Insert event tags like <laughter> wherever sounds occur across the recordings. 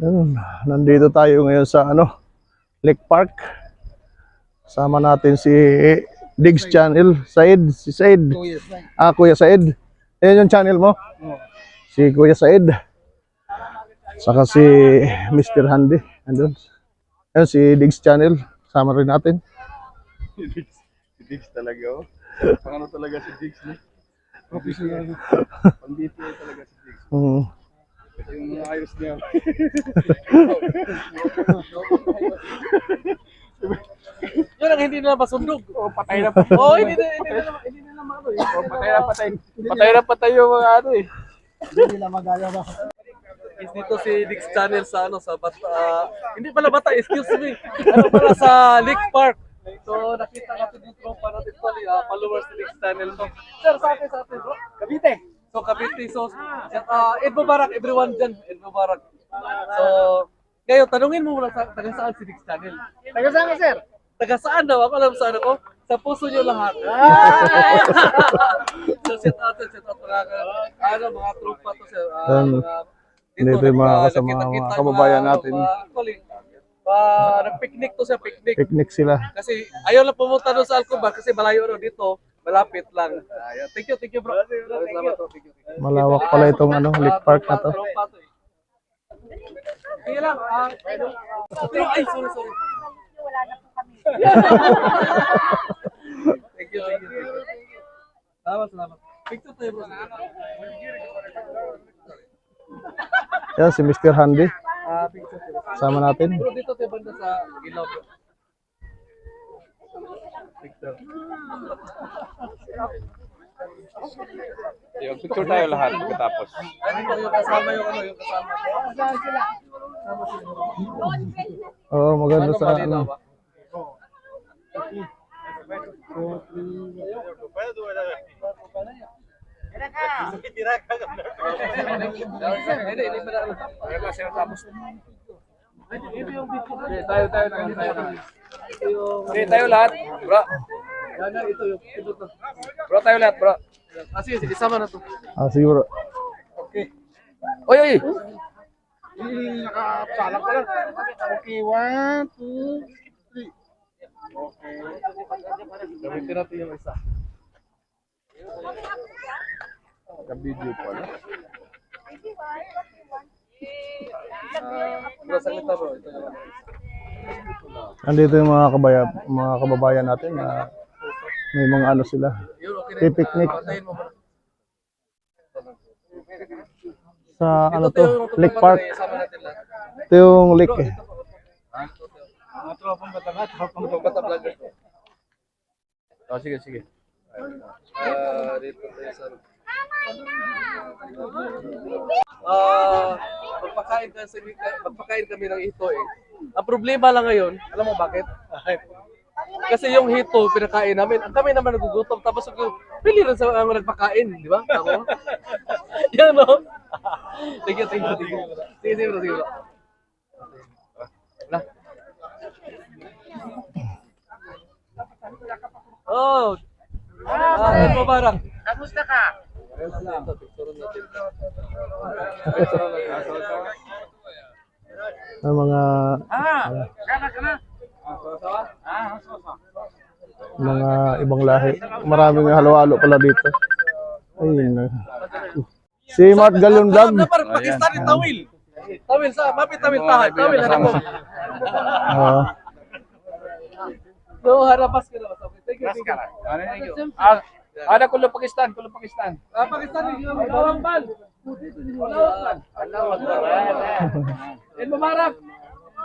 Yun, nandito tayo ngayon sa ano, Lake Park. Sama natin si Diggs Channel, Said, si Said. Ah, Kuya Said. Ayan yung channel mo? Si Kuya Said. Saka si Mr. Handy. Andun. Ayan si Diggs Channel. Sama rin natin. Si Diggs talaga, oh. Pang ano talaga si Diggs, no? <laughs> Professional. DPA talaga si Diggs. Mm. Yung ayos niya. Yun ang hindi nila masundog. O, patay na patay. Oo, hindi na, hindi na, hindi na naman ano eh. Oh, patay na patay. Patay na patay yung mga ano eh. Is dito si Dix Channel sa ano sa Bata, ah, hindi pala Bata, excuse me. Ano pala sa Lake Park. So nakita natin yung tropa natin pali, ah, followers ni Dix Channel to. Sir, sa atin, sa atin, bro. Cavite. So Cavite, so uh, Ed Mubarak, everyone dyan, Ed Mubarak. So, ngayon, tanungin mo muna sa taga saan si Dix Channel. Taga saan ka, sir? Taga saan daw? Ako alam saan ako. Sa puso nyo lahat. so, shout out, shout out mga, ano, mga tropa to, sir. Yan. mga, Dito yung mga kasama, mga kababayan natin. mga. Ah, nag-picnic to siya, picnic. Picnic sila. Kasi ayaw lang pumunta doon sa Alcobar kasi malayo ano dito. Malapit lang. Ayan. Thank you, thank you bro. Salamat bro, thank you. thank you. Malawak pala itong ano, Lake Park na to. Sige lang. ah, pero, ay, sorry, sorry. Wala na po kami. Thank you, thank you. thank you. Salamat, salamat. Picture tayo bro. Yan si Mr. Handy. Ah, picture tayo. Sama natin. Bro, dito tayo banda sa ilaw bro. Yung picture tayo lahat pagkatapos. Ano yung kasama yung ano, yung kasama. Oo, maganda Ano sa ano. ba? Hindi, hindi pa na. Okay, tayo, tayo, tayo, tayo. Okay, tayo lahat. Bro, Yan na, ito yung ito to. bro tayo lahat, bro. Ah, sige, sige, isama na to. Ah, siguro. Oy, oy. Nakapalang pa lang. Okay, one, two, three. Gamitin natin yung isa. Ka-video pala. Bro, saglit na bro. Ito yung Andito yung mga kabaya, mga kababayan natin na may mga ano sila. Pipiknik. Sa ano to, Lake Park. Ito yung lake eh. Mga tropang batagat, tropang bata vlogger. Oh, sige, sige. Ah, dito tayo sa... Ah, magpakain kasi magpakain kami ng hito eh. Ang problema lang ngayon, alam mo bakit? Kasi yung hito pinakain namin, ang kami naman nagugutom tapos yung pili rin sa ang nagpakain, di ba? Ako. <laughs> Yan no. <laughs> Thank you, thank you, thank you. Sige, sige, sige. Wala. Oh. Ah, Eid Mubarak. Kamusta ka? Ito, picture natin. Ang mga Ah, mga ibang lahi. Maraming halo-halo pala dito. Ayun. na. Si Mark Galion Vlog. Na parang Pakistan yung tawil. Tawil sa, mapit tawil tahan. Tawil, harap mo. Oo. No, harapas ka na. Okay, Thank you, thank you. Ano yun? Ah, ada kulo Pakistan, kulo Pakistan. Ah, Pakistan, yung Lawang Ban. Lawang Ban. Eid Mubarak.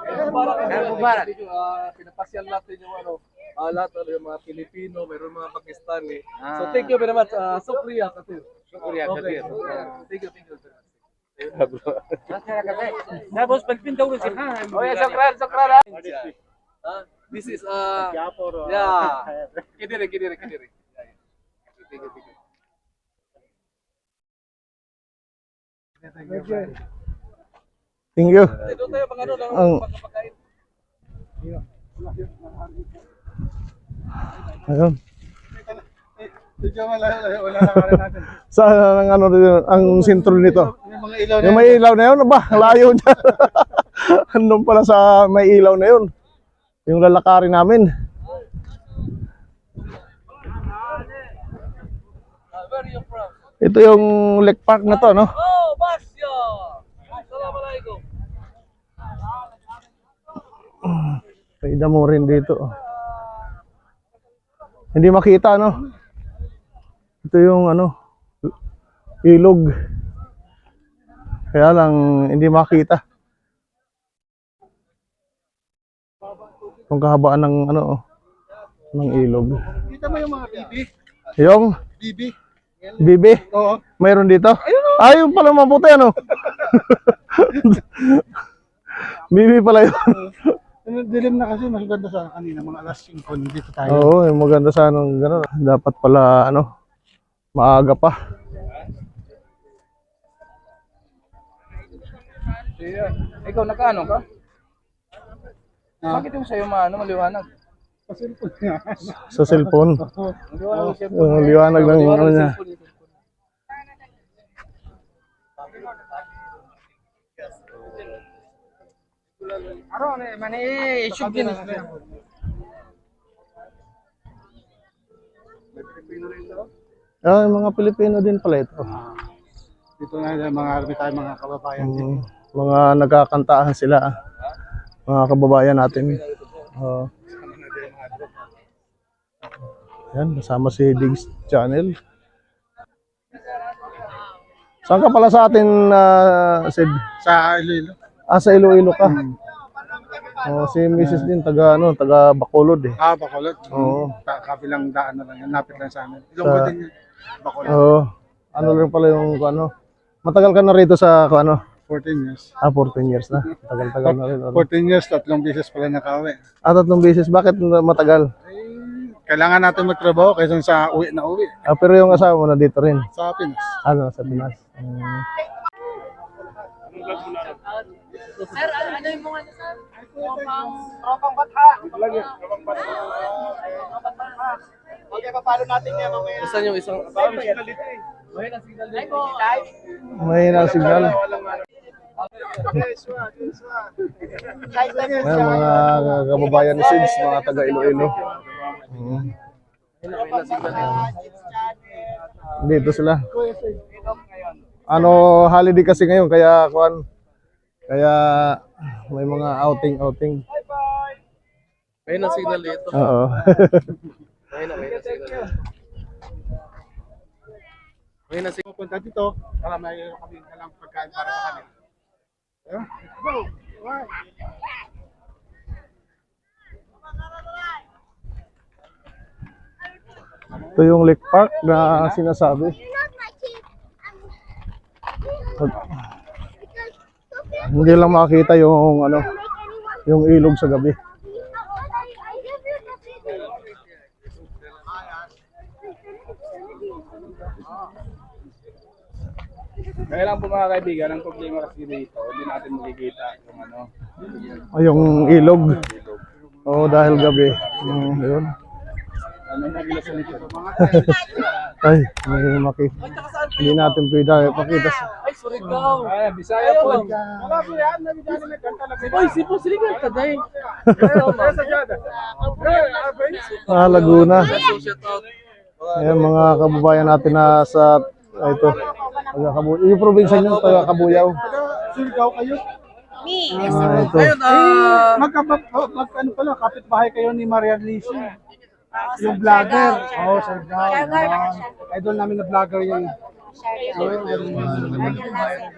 Eid Mubarak. Eid Mubarak. Ah, Pinapasyal natin yung ano, ah, lahat ano, yung mga Pilipino, mayroon mga Pakistani. So thank you very much. Uh, Sukriya, Katir. Sukriya, Okay. Katir. Thank you, thank you. Tapos pagpindaw rin siya. Oh, yeah, sokran. Ah, this is uh yeah. Kidiri, kidiri, kidiri. Yeah, yeah. Thank you, thank you. Thank you. Doon tayo pag ano lang Ang- pagkapakain. Ayun. Saan ang ano ang sentro nito? Yung may ilaw na yun, ba? <laughs> Layo dyan. <laughs> Andun pala sa may ilaw na yun. Yung lalakarin namin. Ito yung lake park na to, no? May damo rin dito. Hindi makita, no? Ito yung ano, ilog. Kaya lang, hindi makita. Kung kahabaan ng ano, oh, ng ilog. Kita mo yung mga bibi? Yung Bibi? bibi, Oo. mayroon dito? Ayun pala maputi, ano? <laughs> bibi pala yun. Dilim na kasi, mas ganda sa kanina, mga alas 5, dito tayo. Oo, yung maganda sa anong gano'n. Dapat pala, ano, maaga pa. Ikaw, nakaano ka? Ah. Bakit yung sa'yo maano, maliwanag? Kasi po nga. Sa cellphone. Maliwanag yung cellphone. Yung liwanag ng Maliwanag ano niya. cellphone eh, mani, isip din. Ah, yung mga Pilipino din pala ito. Dito na yung mga kami tayo mga kababayan. Mm, mga nagkakantahan sila. ah. Mga kababayan natin. Oo. yan, kasama si Diggs Channel. Saan ka pala sa atin, uh, Sid? Sa Iloilo. Ah, sa Iloilo ka. Oh, si Mrs. din, taga, ano, taga Bacolod eh. Ah, Bacolod. Oo. Ka- kabilang daan na lang yan. Napit lang sa amin. Ilonggo Sa- din yun. Bacolod. Oo. ano lang pala yung, ano, matagal ka na rito sa, ano, 14 years. ah, 14 years na. Tagal-tagal na rin. ano. 14 years, tatlong beses pala nakauwi. Ah, tatlong beses. Bakit matagal? Kailangan natin magtrabaho kaysa sa uwi na uwi. Ah, pero yung asawa mo na dito rin. Sa Pinas. Ano, sa Pinas. Mm. Sir, ano, ano yung mga ano, sir? Tropang... Tropang batha. Lagi. Tropang batha. Okay, papalo natin yan mamaya. Saan yung isang... Ay po. May na signal. Ayan, mga kababayan ni Sids, mga taga Iloilo. Mm. Dito sila. Ano, holiday kasi ngayon, kaya kuan kaya may mga outing-outing. May na signal dito. Oo. <laughs> May na, may na signal dito. May na signal. Pupunta dito, para may kami lang pagkain para sa kanila. Yeah. Ito yung Lake Park na sinasabi. Hindi lang makita yung ano, yung ilog sa gabi. Kaya lang po mga kaibigan, ang problema kasi dito, hindi natin makikita yung ano. O yung ilog. Oo, dahil gabi. Mm, yun. Ano sa likod. <laughs> Ay, may maki. Hindi natin pwede pakita. sa- Ay, Surigao. Ay, Bisaya po. Wala po yan, nabigyan may kanta lang. Oy, sipo, siligan ka, day. Ah, Laguna. Out. Ayan, mga kababayan natin na sa ah, ito. Yung probinsya nyo, taga Kabuyaw. Surgaw kayo. Ah, ito. Ayun, ah... Magkabab, oh, mag, ano pala, kapitbahay kayo ni Maria Lisi. Yung vlogger. Oo, oh, Surgaw. Ah, idol namin na vlogger yun.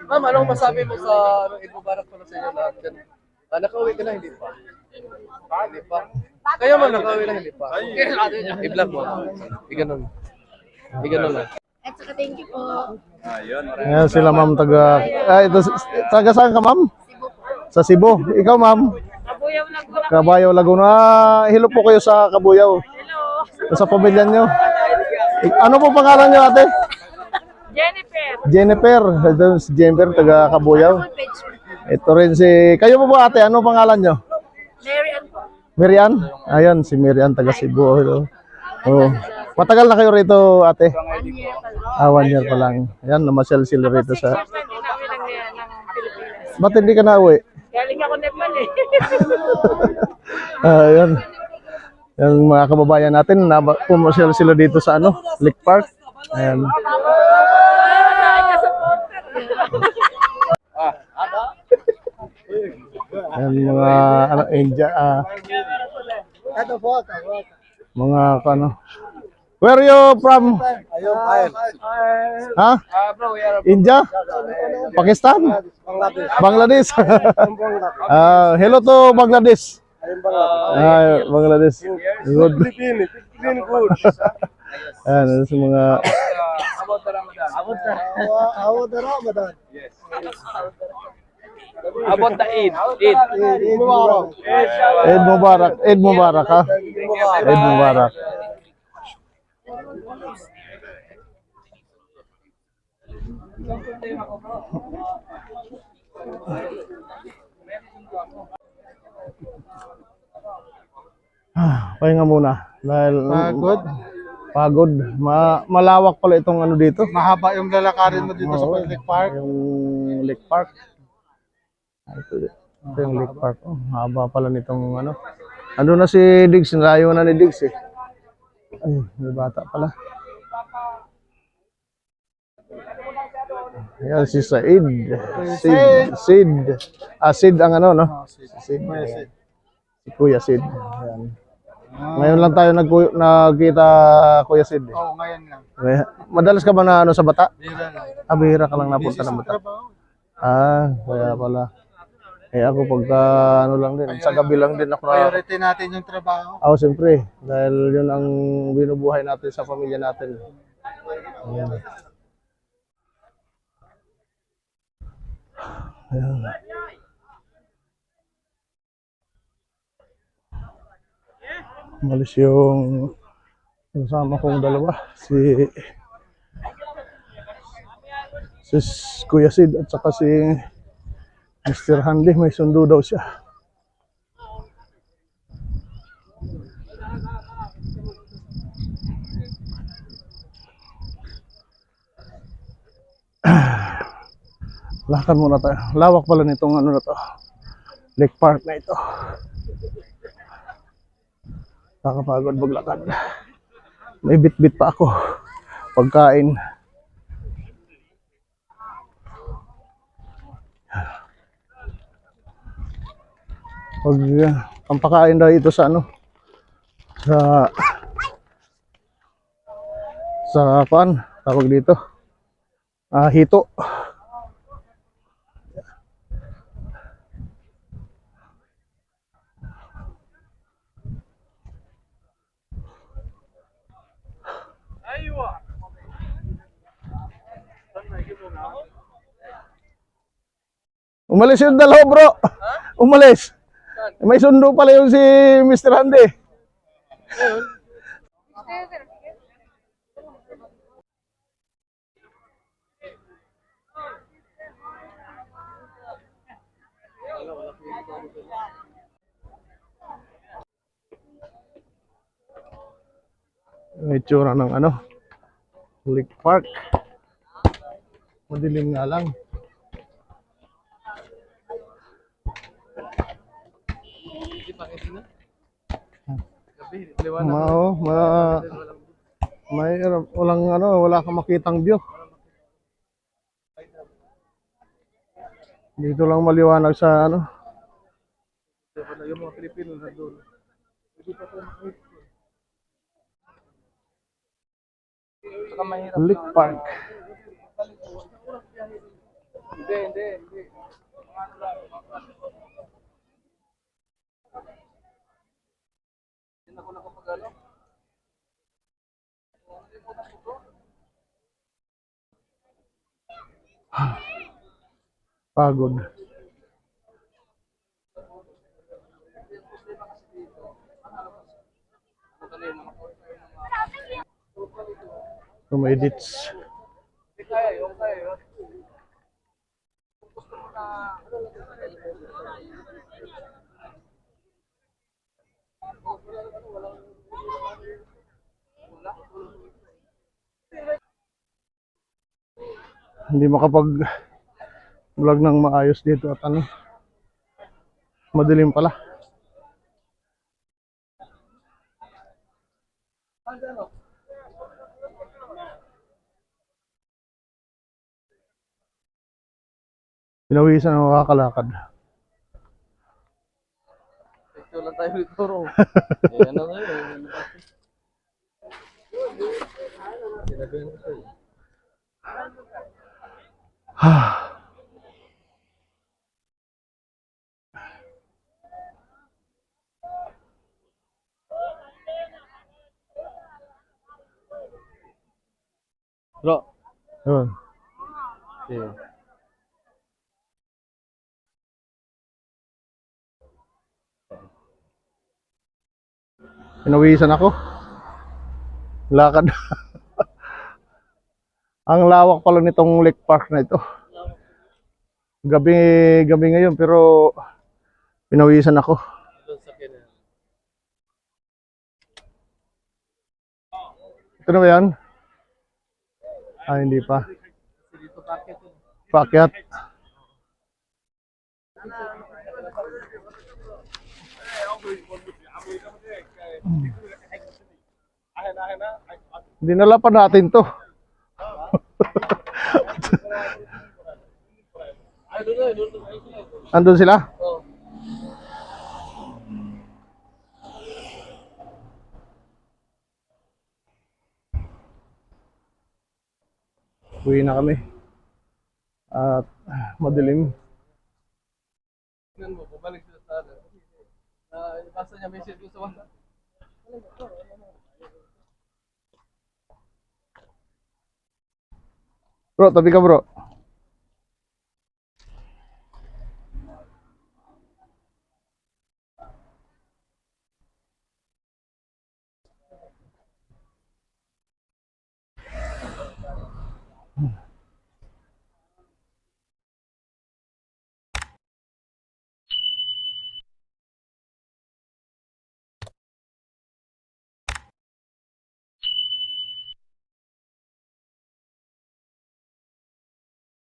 Ma'am, anong masabi mo sa ano, Eid Mubarak pala sa inyo lahat? Ah, nakauwi ka na, hindi pa? Hindi pa. Kaya man, nakauwi na, hindi pa. I-vlog mo. I-ganon. I-ganon lang. At saka thank you po. Ayan sila ma'am taga... Ah, ito, taga saan ka ma'am? Sa Cebu. Ikaw ma'am? Kabuyaw na po. Kabayaw, Laguna. Ah, Hello po kayo sa Kabuyaw. Sa pamilya nyo. Ano po pangalan nyo ate? Jennifer. Jennifer. Ito si Jennifer, taga Kabuyaw. Ito rin si... Kayo po ba ate? Ano pangalan nyo? Mary Ann po. Mirian? Ayun, si Mirian, taga Cebu. Hello. Oh. Matagal na kayo rito, ate? One year pa lang. Ah, one year pa lang. Ayan, namasyal sila rito sa... Pilipinas. Ba't hindi ka na uwi? Galing ako Nepal eh. Ah, yan. Yung mga kababayan natin, na pumasyal sila dito sa ano, Lake Park. Ayan. Ayan, mga ano, India, ah, mga ano. Where are you from? Ha? India? Pakistan? Bangladesh? <laughs> Ah, hello to Bangladesh. Ah, Bangladesh. Good. Ayan, <laughs> ano sa mga About the Eid. Eid. Eid Mubarak. Eid Mubarak ha? Eid Mubarak. Ah, pahinga muna. Dahil Pagod. Pagod. Ma malawak pala itong ano dito. Mahaba yung lalakarin mo dito sa Oo, Public Park. Yung Lake Park. Ah, Ito, ito yung Lake Park. Oh, haba pala nitong ano. Ano na si Diggs, nalayo na ni Diggs eh. Ay, may bata pala. Ayan si Said. Sid. Sid. Ah, Sid ang ano, no? Sid. Ayan. Si Kuya Sid. Ayan. Ngayon lang tayo nag nagkita Kuya Sid. eh. Oo, ngayon lang. Madalas ka ba na ano sa bata? Bira lang. Ah, bihira ka lang napunta ng bata. Ah, kaya pala. Eh ako pagka ano lang din, sa gabi lang din ako na. Priority natin yung trabaho. Ako siyempre, dahil yun ang binubuhay natin sa pamilya natin. Ayan. Ayan. Malis yung kasama kong dalawa, si si Kuya Sid at saka si Mr. Handy, may sundo daw siya. <sighs> Lakad muna tayo. Lawak pala nitong ano na to. Lake Park na ito. Nakakapagod maglakad. May bit-bit pa ako. Pagkain. Pag uh, ang pakain daw ito sa ano sa sa pan tawag dito ah hito Umalis yung dalawa bro. Umalis. May sundo pala yung si Mr. Handy. May tsura ng ano, Lake Park. Madilim nga lang. Mao, ma may ano, walang ano, wala kang makitang view. Dito lang maliwanag sa ano. Yung mga Pilipino na doon. Lake Park. Hindi, hindi, hindi. Pagod. Tumedits. Hindi makapag vlog ng maayos dito at ano Madilim pala. Pinawisan ang makakalakad. Picture lang tayo dito, Ro. <laughs> eh, ano na yun? Sinagayin ko sa'yo. <sighs> Bro. Yun. Yeah. Pinawisan ako. Lakad. Ang lawak pala nitong lake park na ito. Gabi, gabi ngayon pero pinawisan ako. Ito na ba yan? Ah, hindi pa. Pakyat. Dinala pa natin to. Ay, doon na, doon na. Andun sila? Oh. Uwi na kami. At madilim. Tingnan mo, bumalik sila sa ano. Na, basta niya message ko sa WhatsApp. Bro, tabi ka bro.